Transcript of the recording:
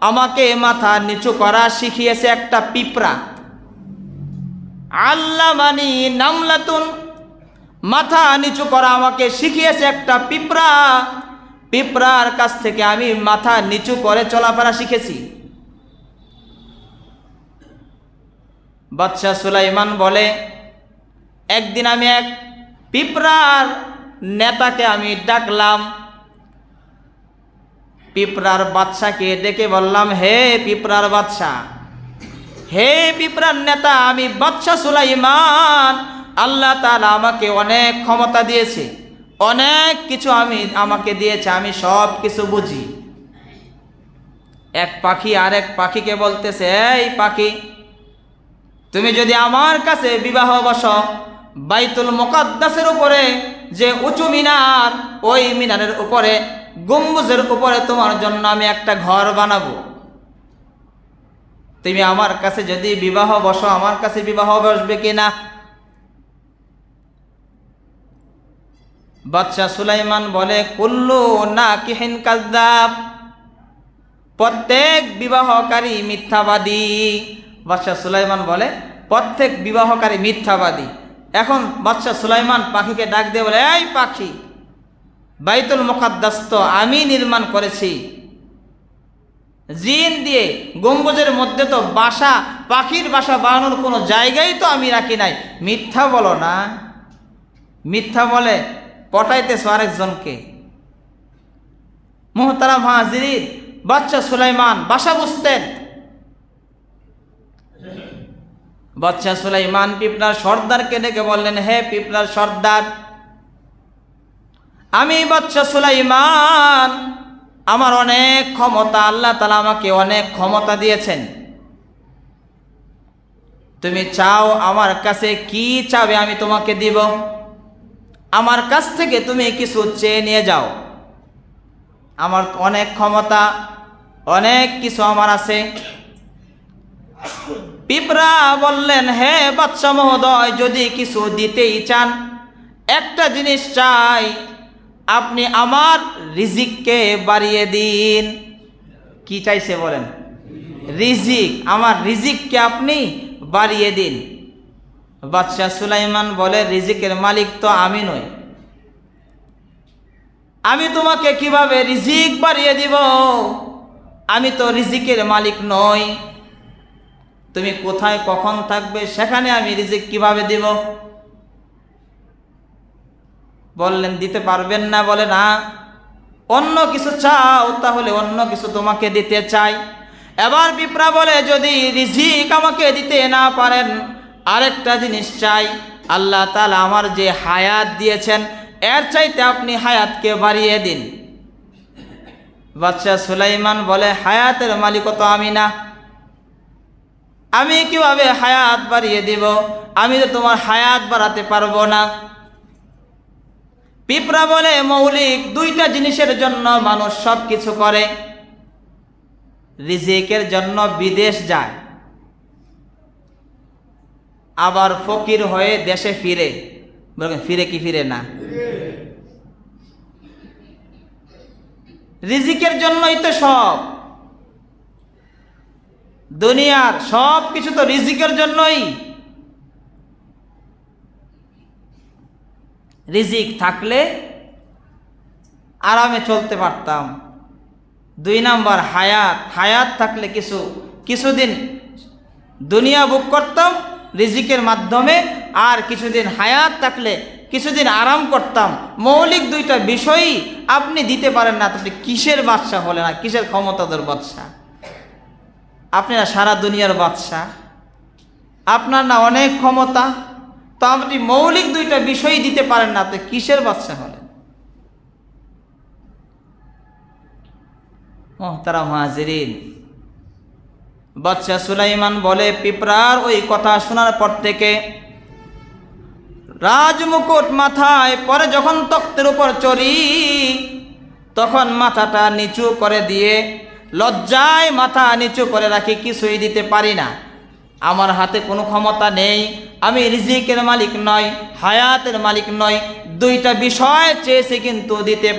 আমাকে মাথা নিচু করা শিখিয়েছে একটা পিঁপড়া। আল্লাহ মানি নামলাতুন, মাথা নিচু করা আমাকে শিখিয়েছে একটা পিঁপড়া। পিঁপড়ার কাছ থেকে আমি মাথা নিচু করে চলাফেরা শিখেছি। বাদশাহ সুলাইমান বলে, একদিন আমি এক পিঁপড়ার নেতাকে আমি ডাকলাম পিঁপড়ার বাচ্চাকে ডেকে বললাম, হে পিঁপড়ার বাচ্চা হে পিঁপড়ার নেতা, আমি বাদশাহ সুলাইমান, আল্লাহ তাআলা আমাকে অনেক ক্ষমতা দিয়েছে, অনেক কিছু আমি, আমাকে দিয়েছে, আমি সব কিছু বুঝি। এক পাখি আর এক পাখিকে বলতেছে, এই পাখি, তুমি যদি আমার কাছে বিবাহ বস বাইতুল মোকাদ্দাসের উপরে যে উঁচু মিনার, ওই মিনারের উপরে, গম্বুজের উপরে তোমার জন্য আমি একটা ঘর বানাবো। তুমি আমার কাছে যদি বিবাহ বসো, আমার কাছে বিবাহ বসবে কিনা? বাচ্চা সুলাইমান বলে, কুল্লু না কিহিন কাজদাব প্রত্যেক বিবাহকারী মিথ্যাবাদী। বাদশাহ সুলাইমান বলে, প্রত্যেক বিবাহকারী মিথ্যাবাদী। এখন বাদশাহ সুলাইমান পাখিকে ডাক দিয়ে বলে, এই পাখি, বাইতুল মোকাদ্দাস তো আমি নির্মাণ করেছি। জিন দিয়ে গম্বুজের মধ্যে তো বাসা, পাখির বাসা বানানোর কোনো জায়গাই তো আমি রাখি নাই। মিথ্যা বলো না। মিথ্যা বলে পটাইতেছ আরেকজনকে। মোহতারাম হাজির বাচ্চা সুলাইমান বাসা বুঝতেন। বাচ্চা সুলাইমান পিপনার সর্দারকে ডেকে বললেন, হে পিপলার সর্দার, আমি বাচ্চা সুলাইমান, আমার অনেক ক্ষমতা, আল্লাহ তালা আমাকে অনেক ক্ষমতা দিয়েছেন। তুমি চাও আমার কাছে কি চাবে আমি তোমাকে দিব? আমার কাছ থেকে তুমি কিছু চেয়ে নিয়ে যাও। আমার অনেক ক্ষমতা, অনেক কিছু আমার আছে। পিঁপড়া বললেন, হে বাচ্চা মহোদয়, যদি কিছু দিতেই চান, একটা জিনিস চাই, আপনি আমার রিজিককে বাড়িয়ে দিন। কি চাইছে বলেন? রিজিক, আমার রিজিককে আপনি বাড়িয়ে দিন। বাদশাহ সুলাইমান বলে, রিজিকের মালিক তো আমি নই। আমি তোমাকে কীভাবে রিজিক বাড়িয়ে দিব? আমি তো রিজিকের মালিক নই। তুমি কোথায় কখন থাকবে সেখানে আমি রিজিক কীভাবে দিব? বললেন, দিতে পারবেন না, বলে না। অন্য কিছু চাও, তাহলে অন্য কিছু তোমাকে দিতে চাই। এবার পিঁপড়া বলে, যদি রিজিক আমাকে দিতে না পারেন, আরেকটা জিনিস চাই। আল্লাহ তালা আমার যে হায়াত দিয়েছেন, এর চাইতে আপনি হায়াতকে বাড়িয়ে দিন। বাচ্চা সুলাইমান বলে, হায়াতের মালিক তো আমি না। আমি কীভাবে হায়াত বাড়িয়ে দিব? আমি তো তোমার হায়াত বাড়াতে পারব না। পিঁপড়া বলে মৌলিক দুইটা জিনিসের জন্য মানুষ সব কিছু করে। রিজিকের জন্য বিদেশ যায়। আবার ফকির হয়ে দেশে ফিরে। ফিরে কি ফিরে না? রিজিকের জন্যই তো সব। দুনিয়ার সব কিছু তো রিজিকের জন্যই। রিজিক থাকলে আরামে চলতে পারতাম। দুই নাম্বার, হায়াত। হায়াত থাকলে কিছু, কিছুদিন দুনিয়া বুক করতাম রিজিকের মাধ্যমে, আর কিছুদিন হায়াত থাকলে কিছুদিন আরাম করতাম। মৌলিক দুইটা বিষয়ই আপনি দিতে পারেন না, তাহলে কিসের বাদশা হলে না, কিসের ক্ষমতাদের বাদশা আপনারা সারা দুনিয়ার বাদশা আপনার না অনেক ক্ষমতা। তো আপনি মৌলিক দুইটা বিষয় দিতে পারেন না, তো কিসের বাচ্চা হলেন? তারা মহাজিরিন বাচ্চা সুলাইমান বলে পিঁপড়ার ওই কথা শোনার পর থেকে রাজমুকুট মাথায় পরে যখন তক্তের উপর চড়ি, তখন মাথাটা নিচু করে দিয়ে লজ্জায় মাথা নিচু করে রাখি, কিছুই দিতে পারি না। আমার হাতে কোনো ক্ষমতা নেই, আমি রিজিকের মালিক নয়, হায়াতের মালিক নয়, দুইটা বিষয় চেয়েছি কিন্তু দিতে